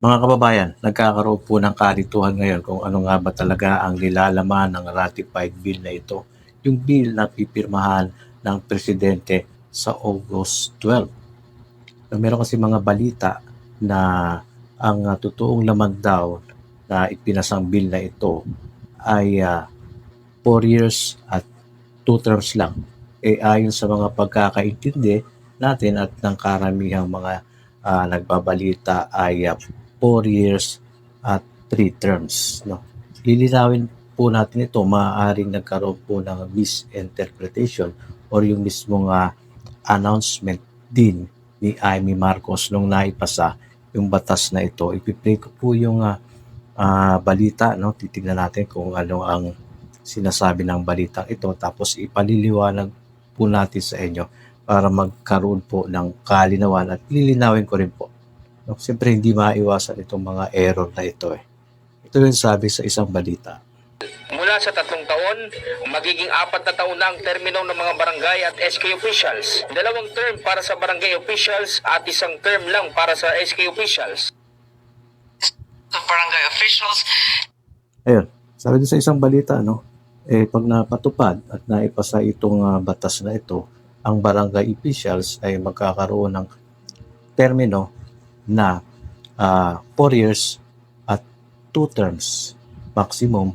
Mga kababayan, nagkakaroon po ng kalituhan ngayon kung ano nga ba talaga ang nilalaman ng ratified bill na ito. Yung bill na pipirmahan ng presidente sa August 12. Na Meron kasi mga balita na ang ah, totoong laman daw na ipinasang bill na ito ay 4 years at 2 terms lang. Eh ayon sa mga pagkakaintindi natin at ng karamihang mga ah, nagbabalita ay 4 years at 3 terms. No? Lilinawin po natin ito, maaaring nagkaroon po ng misinterpretation or yung mismong ah, announcement din ni Amy Marcos nung naipasa yung batas na ito. Ipiplay ko po yung ah, ah, balita, no? titignan natin kung ano ang sinasabi ng balitang ito tapos ipaliliwanag po natin sa inyo para magkaroon po ng kalinawan at lilinawin ko rin po. No? Siyempre hindi maiwasan itong mga error na ito eh. Ito yung sabi sa isang balita. Mula sa tatlong taon, magiging apat na taon na ang termino ng mga barangay at SK officials. Dalawang term para sa barangay officials at isang term lang para sa SK officials. the barangay officials Ayun, sabi doon sa isang balita, no, eh, pag napatupad at naipasa itong ah, batas na ito, ang barangay officials ay magkakaroon ng termino na 4 years at 2 terms. Maximum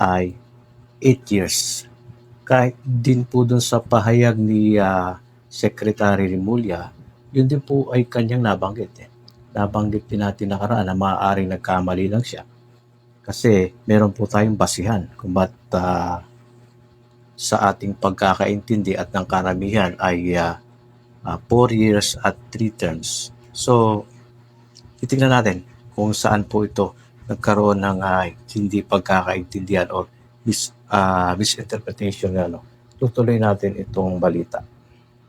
ay 8 years. Kahit din po doon sa pahayag ni ah, Secretary Rimulya, yun din po ay kanyang nabanggit. Eh. Nabanggit din natin nakaraan na maaaring nagkamali lang siya kasi meron po tayong basihan kung ba't ah, sa ating pagkakaintindi at ng karamihan ay 4 years at 3 terms. So, titingnan natin kung saan po ito nagkaroon ng ah, hindi pagkakaintindihan or mis, ah, misinterpretation. Ano. Tutuloy natin itong balita.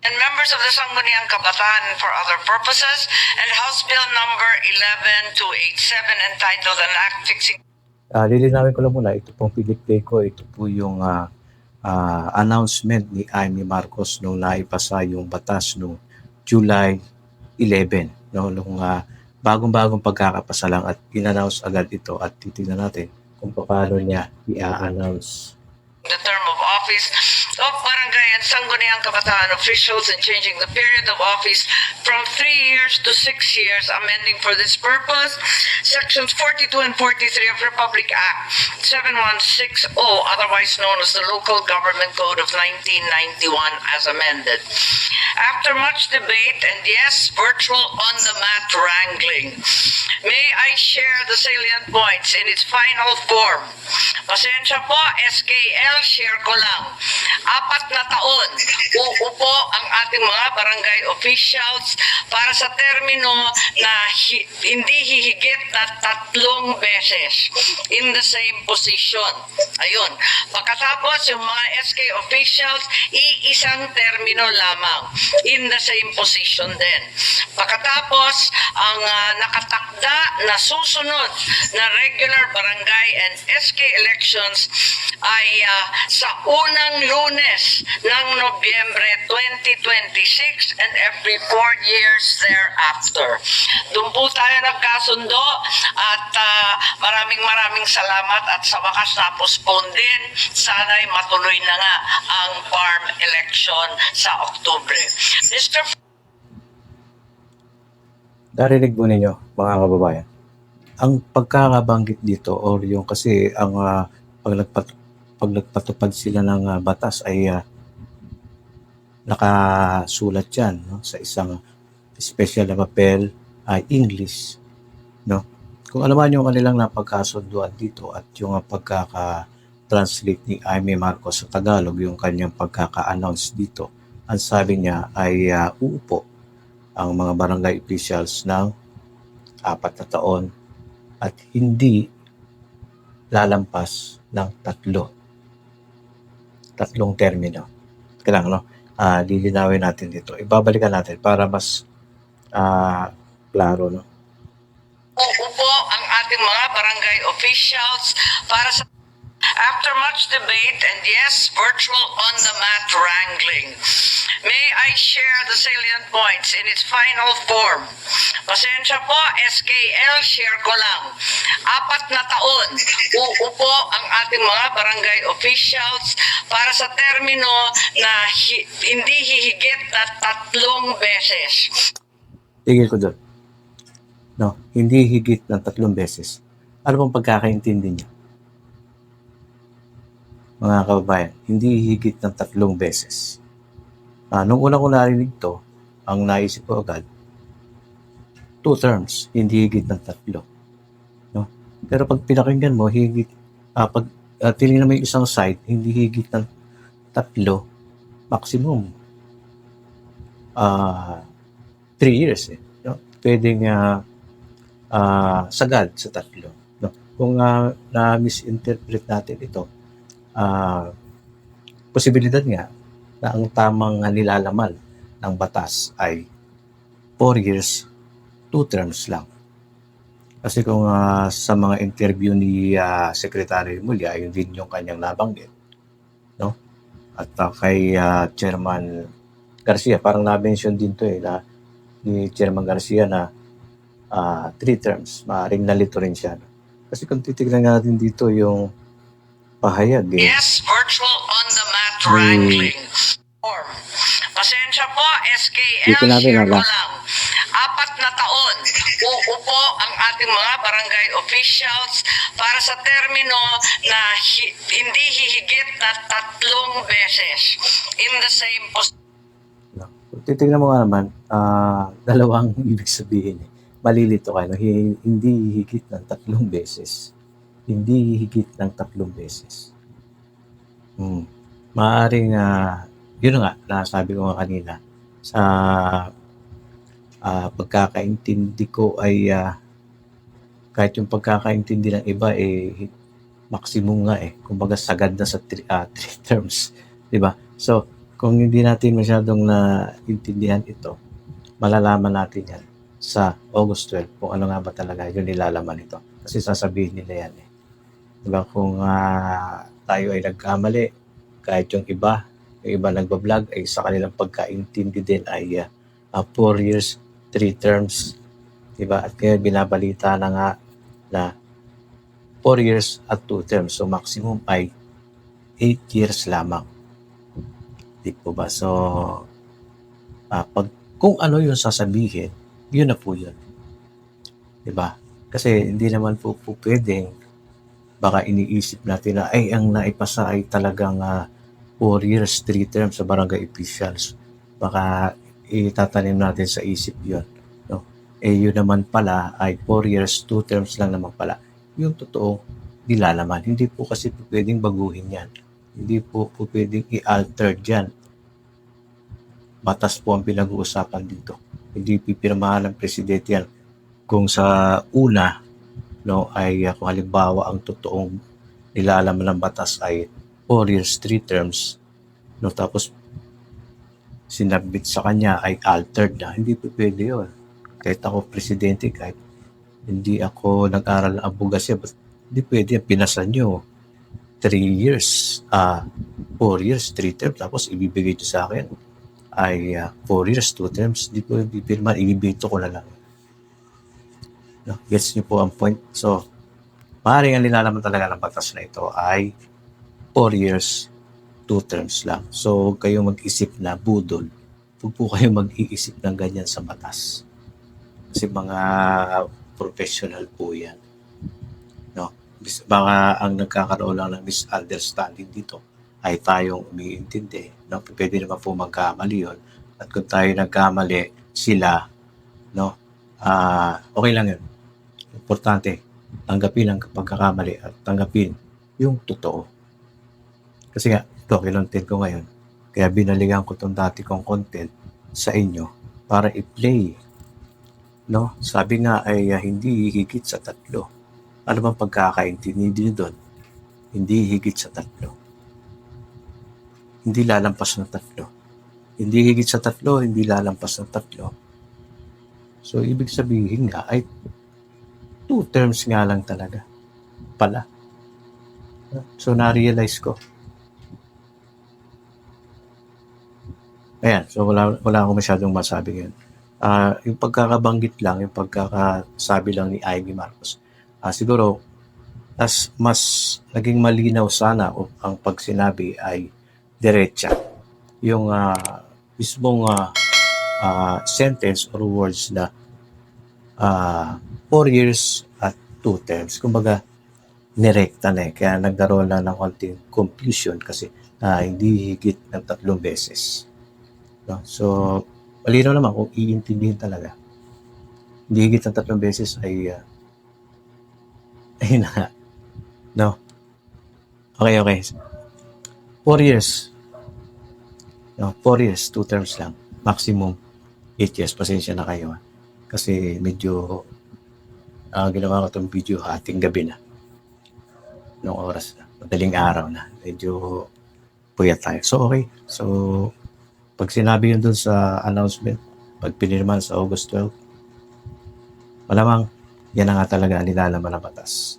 and members of the Sangguniang Kabataan for other purposes, and House Bill number 11287 entitled An Act Fixing Ah, lilinawin ko lang muna, ito pong piniplay ko, ito po yung ah, ah, announcement ni Amy Marcos nung naipasa yung batas nung July 11. No, nung ah, bagong-bagong pagkakapasa lang at in-announce agad ito at titignan natin kung paano niya i-announce. the term of office of barangay and Sangguniang Kabataan officials and changing the period of office from three years to six years, amending for this purpose sections 42 and 43 of Republic Act 7160, otherwise known as the Local Government Code of 1991 as amended. After much debate and yes, virtual on-the-mat wrangling, may I share the salient points in its final form. Pasensya po, SKL, share ko lang. Apat na taon, uupo ang ating mga barangay officials para sa termino na hi- hindi hihigit na tatlong beses in the same position. Ayun. Pagkatapos, yung mga SK officials, iisang termino lamang in the same position din. Pagkatapos, ang ah, nakatakda na susunod na regular barangay and SK elections ay ah, sa unang lunes ng Nobyembre 2026 and every four years thereafter. Doon po tayo nagkasundo at ah, maraming maraming salamat at sa wakas na-postpone din. Sana'y matuloy na nga ang farm election sa Oktubre. Mr. Narinig mo ninyo, mga kababayan. Ang pagkakabanggit dito or yung kasi ang ah, pag, pag nagpatupad sila ng ah, batas ay ah, nakasulat yan no, sa isang special na papel ay English. No? Kung alam yung kanilang napagkasunduan dito at yung ah, pagkaka-translate ni Jaime Marcos sa Tagalog, yung kanyang pagkaka-announce dito, ang sabi niya ay ah, uupo ang mga barangay officials ng apat na taon at hindi lalampas ng tatlo. Tatlong termino. Kailangan, no? Ah, lilinawin natin dito. Ibabalikan natin para mas ah, klaro, no? uupo ang ating mga barangay officials para sa After much debate and yes, virtual on the mat wrangling, may I share the salient points in its final form. Pasensya po, SKL, share ko lang. Apat na taon, uupo ang ating mga barangay officials para sa termino na hi- hindi hihigit na tatlong beses. Tigil ko doon. No, hindi higit ng tatlong beses. Ano bang pagkakaintindi niyo? Mga kababayan, hindi higit ng tatlong beses. Ah, nung una ko narinig to, ang naisip ko agad, two terms, hindi higit ng tatlo. No? Pero pag pinakinggan mo, higit, ah, pag uh, tinignan mo yung isang site, hindi higit ng tatlo, maximum, ah, three years eh. No? Pwedeng ah, ah, sagad sa tatlo. No? Kung ah, na-misinterpret natin ito, ah, posibilidad nga na ang tamang nilalaman ng batas ay 4 years, 2 terms lang. Kasi kung ah, sa mga interview ni ah, Secretary Mulya, yun din yung kanyang nabanggit. No? At ah, kay ah, Chairman Garcia, parang na-mention din to eh, na ni Chairman Garcia na ah, three terms. Maaaring nalito rin siya. Kasi kung titignan natin dito yung pahayag eh. Yes, virtual on the mat Hmm. wrangling. Form. Pasensya po, SKL, Dito natin, share ko lang. Uupo ang ating mga barangay officials para sa termino na hi- hindi hihigit na tatlong beses in the same position. Titignan mo nga naman, ah, dalawang ibig sabihin. Eh. Malilito ka. No? Hi- hindi higit ng tatlong beses. Hindi higit ng tatlong beses. Hmm. Maaring, ah, yun nga, nasabi ko nga kanina, sa ah, pagkakaintindi ko ay ah, kahit yung pagkakaintindi ng iba eh maximum nga eh. Kumbaga sagad na sa three, ah, three terms. 'Di ba? So, kung hindi natin masyadong naintindihan ito, malalaman natin yan sa August 12 kung ano nga ba talaga yung nilalaman nito. Kasi sasabihin nila yan eh. Diba? Kung ah, tayo ay nagkamali, kahit yung iba, yung iba nagbablog, ay sa kanilang pagkaintindi din ay 4 years, 3 terms. Diba? At ngayon binabalita na nga na 4 years at 2 terms. So maximum ay 8 years lamang. Di po ba? So, ah, pag, kung ano yung sasabihin, yun na po yun. Di ba? Kasi hindi naman po, po pwedeng baka iniisip natin na ay ang naipasa ay talagang 4 years, 3 terms sa barangay officials. Baka itatanim natin sa isip yun. No? Eh yun naman pala ay 4 years, 2 terms lang naman pala. Yung totoo, nilalaman. Hindi po kasi po pwedeng baguhin yan. Hindi po po pwedeng i-alter dyan. Batas po ang pinag-uusapan dito. Hindi pipirmahan ng presidente yan. Kung sa una, no, ay uh, kung halimbawa ang totoong nilalaman ng batas ay 4 years, 3 terms, no, tapos sinabit sa kanya ay altered na. Hindi po pwede yun. Kahit ako presidente, kahit hindi ako nag-aral ng abogasya, but hindi pwede yan. Pinasa nyo 3 years, ah 4 years, 3 terms, tapos ibibigay ito sa akin ay 4 years, 2 terms. Hindi po bibirman, ibibito ko na lang. No, gets niyo po ang point. So, maaaring ang nilalaman talaga ng batas na ito ay 4 years, 2 terms lang. So, huwag kayong mag-isip na budol. Huwag po kayong mag-iisip ng ganyan sa batas. Kasi mga professional po yan. No? Baka ang nagkakaroon lang ng misunderstanding dito ay tayong umiintindi. No? Pwede naman po magkamali yun. At kung tayo nagkamali, sila, no? Ah, okay lang yun. Importante, tanggapin ang pagkakamali at tanggapin yung totoo. Kasi nga, ito, kinontent ko ngayon. Kaya binaligan ko itong dati kong content sa inyo para i-play. No? Sabi nga ay ah, hindi higit sa tatlo. Ano bang pagkakaintindi doon? Hindi higit sa tatlo. Hindi lalampas ng tatlo. Hindi higit sa tatlo, hindi lalampas ng tatlo. So, ibig sabihin nga ay two terms nga lang talaga pala. So, na-realize ko. Ayan, so wala, wala akong masyadong masabi ngayon. Ah, yung pagkakabanggit lang, yung pagkakasabi lang ni Ivy Marcos, ah, siguro, as mas naging malinaw sana o ang pagsinabi ay diretsa. Yung ah, mismong ah, ah, sentence or words na ah, four years at two terms. Kumbaga, nirekta na eh. Kaya nagkaroon lang ng konting confusion kasi ah, hindi higit ng tatlong beses. No? So, malinaw naman kung iintindihin talaga. Hindi higit ng tatlong beses ay uh, ayun na. No? Okay, okay. Four years. No, four years, two terms lang. Maximum eight years. Pasensya na kayo. ah. Kasi medyo ah, ginawa ko itong video ating gabi na. Nung oras na. Madaling araw na. Medyo puyat tayo. So, okay. So, pag sinabi yun dun sa announcement, pag pinirman sa August 12, malamang yan na nga talaga ang nilalaman ng batas.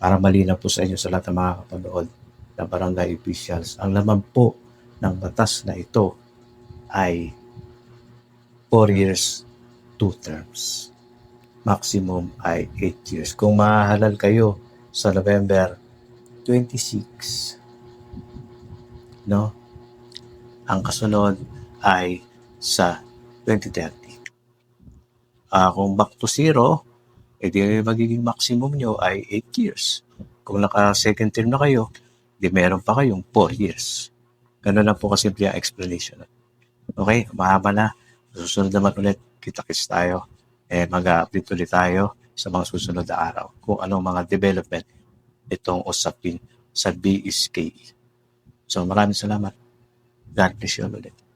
Para malinaw po sa inyo sa lahat ng mga kapanood ng barangay officials, ang laman po ng batas na ito ay 4 years, 2 terms. Maximum ay 8 years. Kung mahalal kayo sa November 26, no? Ang kasunod ay sa 2030. Ah, kung back to zero, edi magiging maximum nyo ay 8 years. Kung naka second term na kayo, di meron pa kayong 4 years. Ganun lang po kasimple ang explanation. Okay, mahaba na. Susunod naman ulit, kita-kits tayo. Eh, mag-update ulit tayo sa mga susunod na araw kung anong mga development itong usapin sa BSKE. So maraming salamat. God bless you all ulit.